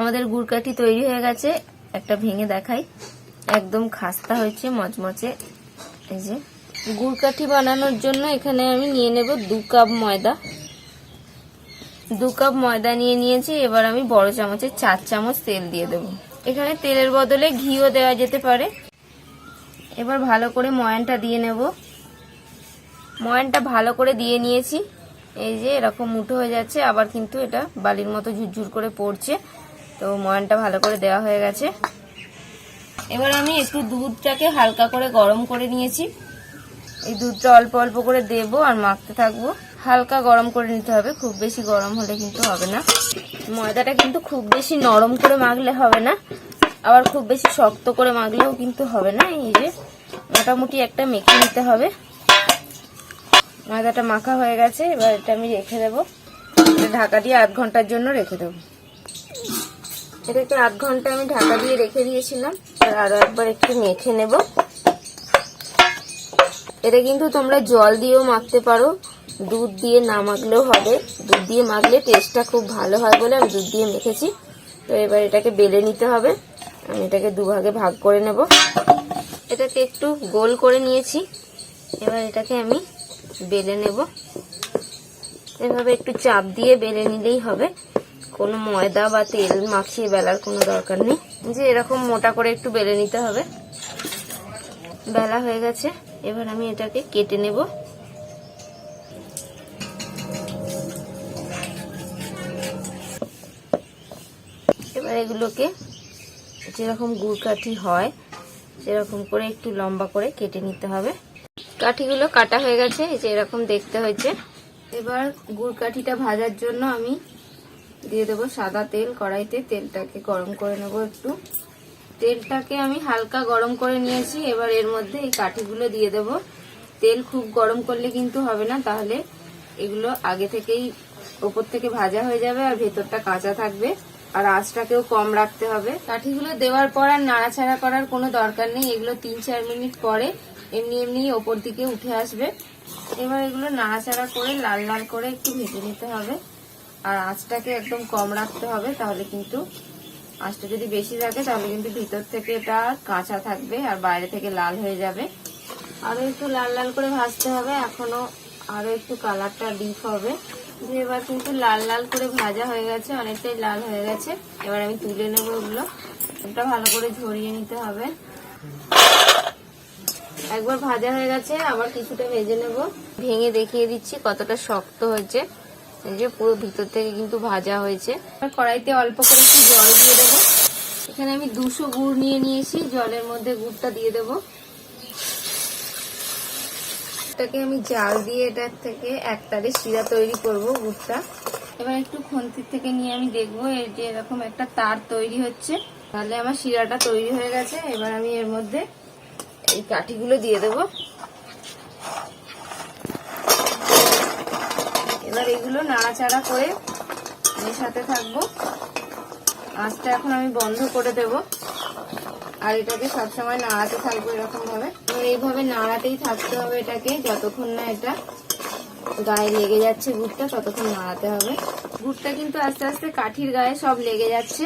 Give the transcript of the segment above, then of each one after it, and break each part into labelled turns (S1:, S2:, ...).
S1: আমাদের গুড়কাঠি তৈরি হয়ে গেছে। একটা ভেঙে দেখাই। একদম খাস্তা হয়েছে মচমচে। এই যে। গুড়কাঠি বানানোর জন্য এখানে আমি নিয়ে নেব দু কাপ ময়দা। দু কাপ ময়দা নিয়ে নিয়েছি। এবার আমি বড় চামচের চার চামচ তেল দিয়ে দেব। এখানে তেলের বদলে ঘিও দেওয়া যেতে পারে। এবার ভালো করে ময়ানটা দিয়ে নেব। ময়ানটা ভালো করে দিয়ে নিয়েছি। এই যে এরকম মুঠো হয়ে যাচ্ছে। আবার কিন্তু এটা বালির মতো ঝুরঝুর করে পড়ছে। তো ময়ানটা ভালো করে দেওয়া হয়ে গেছে। এবার আমি একটু দুধটাকে হালকা করে গরম করে নিয়েছি। এই দুধটা অল্প অল্প করে দেবো আর মাখতে থাকব। হালকা গরম করে নিতে হবে, খুব বেশি গরম হলে কিন্তু হবে না। ময়দাটা কিন্তু খুব বেশি নরম করে মাখলে হবে না, আবার খুব বেশি শক্ত করে মাখলেও কিন্তু হবে না। এই যে মোটামুটি একটা মেখে নিতে হবে। ময়দাটা মাখা হয়ে গেছে, এবার এটা আমি রেখে দেবো। ঢাকা দিয়ে আধ ঘণ্টার জন্য রেখে দেবো। এটাকে আধ ঘণ্টা আমি ঢাকা দিয়ে রেখে দিয়েছিলাম আর আরও একবার একটু মেখে নেব। এটা কিন্তু তোমরা জল দিয়েও মাখতে পারো, দুধ দিয়ে না মাখলেও হবে। দুধ দিয়ে মাখলে টেস্টটা খুব ভালো হয় বলে আমি দুধ দিয়ে মেখেছি। তো এবার এটাকে বেলে নিতে হবে। আমি এটাকে দুভাগে ভাগ করে নেব। এটাকে একটু গোল করে নিয়েছি। এবার এটাকে আমি বেলে নেব। এভাবে একটু চাপ দিয়ে বেলে নিলেই হবে। কোনো ময়দা বা তেল মাখিয়ে বেলার কোনো দরকার নেই। যে এরকম মোটা করে একটু বেলে নিতে হবে। বেলা হয়ে গেছে, এবার আমি এটাকে কেটে নেব। এবার এগুলোকে যেরকম গুড় কাঠি হয়, সেরকম করে একটু লম্বা করে কেটে নিতে হবে। কাঠিগুলো কাটা হয়ে গেছে, এই যে এরকম দেখতে হয়েছে। এবার গুড় কাঠিটা ভাজার জন্য আমি দিয়ে দেবো সাদা তেল, কড়াইতে তেলটাকে গরম করে নেব একটু। তেলটাকে আমি হালকা গরম করে নিয়েছি, এবার এর মধ্যে এই কাঠিগুলো দিয়ে দেব। তেল খুব গরম করলে কিন্তু হবে না, তাহলে এগুলো আগে থেকেই ওপর থেকে ভাজা হয়ে যাবে আর ভেতরটা কাঁচা থাকবে আর আঁচটাকেও কম রাখতে হবে। কাঠিগুলো দেওয়ার পর আর নাড়াচাড়া করার কোনো দরকার নেই, এগুলো তিন চার মিনিট পরে এমনি এমনি ওপর দিকে উঠে আসবে। এবার এগুলো নাড়াচাড়া করে লাল লাল করে একটু ভেজে নিতে হবে। আর আঁচটাকে একদম কম রাখতে হবে, তাহলে কিন্তু আঁচটা যদি বেশি থাকে, তাহলে কিন্তু ভিতর থেকে এটা কাঁচা থাকবে আর বাইরে থেকে লাল হয়ে যাবে। আরও একটু লাল লাল করে ভাজতে হবে, এখনও আরও একটু কালারটা ডিপ হবে। এবার কিন্তু লাল লাল করে ভাজা হয়ে গেছে, অনেকটাই লাল হয়ে গেছে। এবার আমি তুলে নেব ওগুলো। এটা ভালো করে ঝরিয়ে নিতে হবে। একবার ভাজা হয়ে গেছে, আবার কিছুটা ভেজে নেব। ভেঙে দেখিয়ে দিচ্ছি কতটা শক্ত হয়েছে। যে পুরো ভিতর থেকে কিন্তু ভাজা হয়েছে। কড়াইতে অল্প করে একটু জল দিয়ে দেবো। এখানে আমি দুশো গুড় নিয়ে নিয়েছি, জলের মধ্যে গুড়টা দিয়ে দেবো। এটাকে আমি জাল দিয়ে এটার থেকে একটারে শিরা তৈরি করব গুড়টা। এবার একটু খন্তির থেকে নিয়ে আমি দেখব এর যে এরকম একটা তার তৈরি হচ্ছে। তাহলে আমার শিরাটা তৈরি হয়ে গেছে, এবার আমি এর মধ্যে এই কাঠিগুলো দিয়ে দেব এবার এগুলো নাড়াচাড়া করে মেশাতে থাকব। আঁচটা এখন আমি বন্ধ করে দেব। আর এটাকে সবসময় নাড়াতে থাকব এরকম ভাবে এইভাবে নাড়াতেই থাকতে হবে এটাকে যতক্ষণ না এটা গায়ে লেগে যাচ্ছে গুড়টা, ততক্ষণ নাড়াতে হবে। গুড়টা কিন্তু আস্তে আস্তে কাঠির গায়ে সব লেগে যাচ্ছে।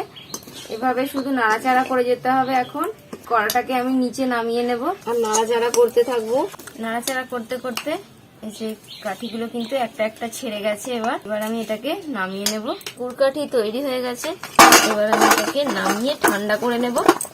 S1: এভাবে শুধু নাড়াচাড়া করে যেতে হবে এখন। কড়াটাকে আমি নিচে নামিয়ে নেব। আর নাড়াচাড়া করতে থাকব। নাড়াচাড়া করতে করতে যে কাঠিগুলো কিন্তু একটা একটা ছেড়ে গেছে এবার। এবার আমি এটাকে নামিয়ে নেব। কুরকাঠি তৈরি হয়ে গেছে। এবার আমি এটাকে নামিয়ে ঠান্ডা করে নেব।